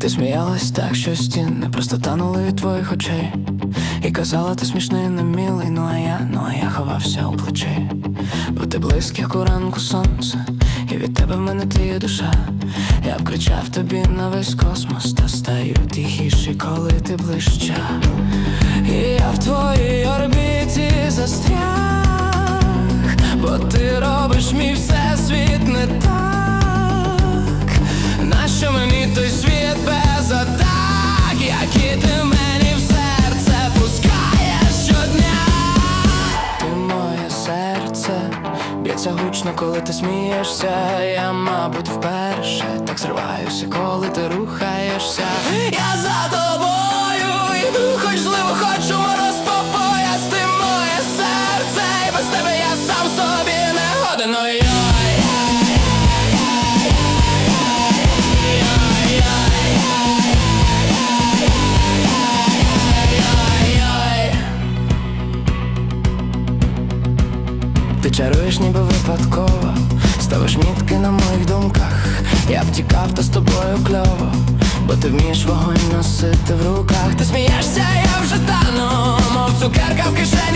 Ти сміялась так, що стіни просто танули від твоїх очей. І казала, ти смішний, не милий, ну а я, ну а я ховався у плечі. Бо ти близьк, як у ранку сонце, і від тебе в мене тліє душа. Я б кричав тобі на весь космос, та стаю тихіший, коли ти ближча. І я в твоїй орбіті застряг, бо ти робиш мій всесвіт б'ється коли ти смієшся. Я, мабуть, вперше так зриваюся, коли ти рухаєшся. Я за тобою йду, хоч зливо, хочу мороз по пояс. Моє серце, і без тебе я сам собі не годен. Чаруєш ніби випадково, ставиш мітки на моїх думках. Я б тікав, та з тобою кльово, бо ти вмієш вогонь носити в руках. Ти смієшся, я вже тану, мов цукерка в кишені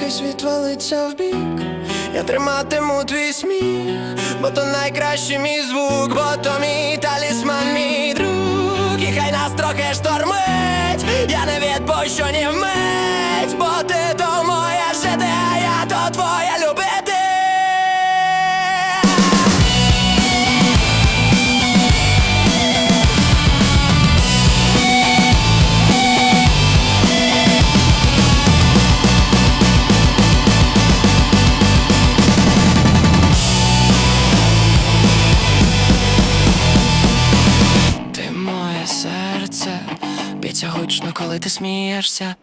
хай світ валиться бік, я триматиму твій сміх, бо то найкращий мій звук, бо то мій талісман, мій друг, і хай нас трохи штормить, я не відпущу ні вмить, бо ти то Гучно, коли ти смієшся.